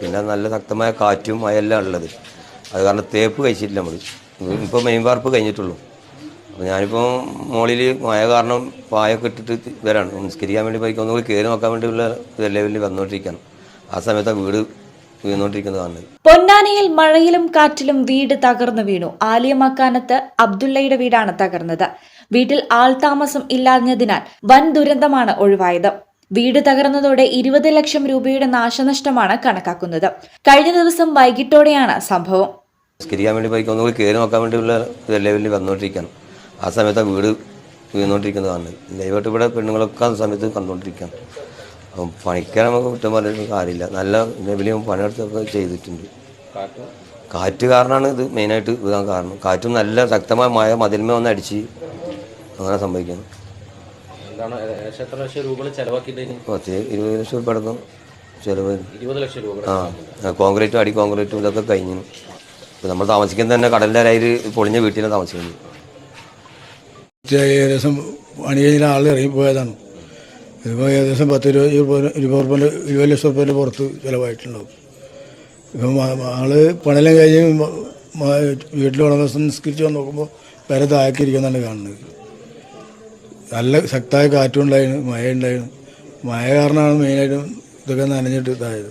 പിന്നെ നല്ല ശക്തമായ കാറ്റും മഴയെല്ലാം ഉള്ളത്. അത് കാരണം തേപ്പ് കഴിച്ചിട്ടില്ല നമ്മൾ ഇപ്പോൾ മെയിൻ വാർപ്പ് കഴിഞ്ഞിട്ടുള്ളൂ. അപ്പോൾ ഞാനിപ്പോൾ മുകളിൽ മഴ കാരണം പായൊക്കെ ഇട്ടിട്ട് വരാണ് നിസ്കരിക്കാൻ വേണ്ടി പോയി ഒന്നുകൂടി കയറി നോക്കാൻ വേണ്ടിയുള്ള ലെവലിൽ വന്നുകൊണ്ടിരിക്കുകയാണ് ആ സമയത്ത് വീട് വീണുകൊണ്ടിരിക്കുന്നത് കാണുന്നത്. പൊന്നാനിയിൽ മഴയിലും കാറ്റിലും വീട് തകർന്നു വീണു. ആലിയമക്കാനത്ത് അബ്ദുള്ളയുടെ വീടാണ് തകർന്നത്. വീട്ടിൽ ആൾ താമസം ഇല്ലാഞ്ഞതിനാൽ വൻ ദുരന്തമാണ് ഒഴിവായത്. വീട് തകർന്നതോടെ ഇരുപത് ലക്ഷം രൂപയുടെ നാശനഷ്ടമാണ് കണക്കാക്കുന്നത്. കഴിഞ്ഞ ദിവസം വൈകിട്ടോടെയാണ് സംഭവം. നിസ്കരിക്കാൻ വേണ്ടി ബൈക്ക് ഒന്നുകൂടി കയറി നോക്കാൻ വേണ്ടിയുള്ള ലെവലിൽ വന്നുകൊണ്ടിരിക്കുകയാണ് ആ സമയത്ത് വീട് വീണുകൊണ്ടിരിക്കുന്നതാണ് കാണുന്നത്. ഇവിടെ പെണ്ണുങ്ങളൊക്കെ ആ സമയത്ത് കണ്ടുകൊണ്ടിരിക്കുകയാണ് അപ്പം പണിക്കാൻ നമുക്ക് കുറ്റം പറഞ്ഞിട്ട് കാര്യമില്ല. നല്ല ലെവലിൽ പണിയെടുത്തൊക്കെ ചെയ്തിട്ടുണ്ട്. കാറ്റ് കാരണമാണ് ഇത് മെയിനായിട്ട് ഇതാൻ കാരണം. കാറ്റും നല്ല ശക്തമായ മഴ മതിന്മ വന്ന് അടിച്ച് അങ്ങനെ സംഭവിക്കുന്നു. എന്താണ് ഏകദേശം എത്ര ലക്ഷം രൂപകൾ ചെലവാക്കിയിട്ട് പത്ത് ഇരുപത് ലക്ഷം രൂപ അടക്കം ചെലവ്. ഇരുപത് ലക്ഷം രൂപ ആ കോൺക്രീറ്റും അടി കോൺക്രീറ്റും ഇതൊക്കെ കഴിഞ്ഞു. ഇപ്പം നമ്മൾ താമസിക്കുന്നത് തന്നെ കടലിന്റെ അരയിൽ പൊളിഞ്ഞ വീട്ടിലാണ് താമസിക്കുന്നത്. ഏകദേശം പണി കഴിഞ്ഞ ആൾ ഇറങ്ങിപ്പോയതാണ്. ഇതിപ്പോൾ ഏകദേശം പത്ത് ഇരുപത് ഇരുപത് ഇരുപത് റുപ്യന്റെ ഇരുപത് ലക്ഷം റുപ്യന്റെ പുറത്ത് ചിലവായിട്ടുണ്ടാവും. ഇപ്പം മ- ആൾ പണിയെല്ലാം കഴിഞ്ഞ് മ- മ- വീട്ടിൽ ഉടമസ്ഥൻ നിസ്കരിച്ച് വന്ന് നോക്കുമ്പോൾ വില താഴേക്കിരിക്കുന്നതാണ് കാണുന്നത്. നല്ല ശക്തമായ കാറ്റുണ്ടായിരുന്നു മഴ ഉണ്ടായിരുന്നു മഴ കാരണമാണ് മെയിനായിട്ടും ഇതൊക്കെ നനഞ്ഞിട്ട് ഇതായത്.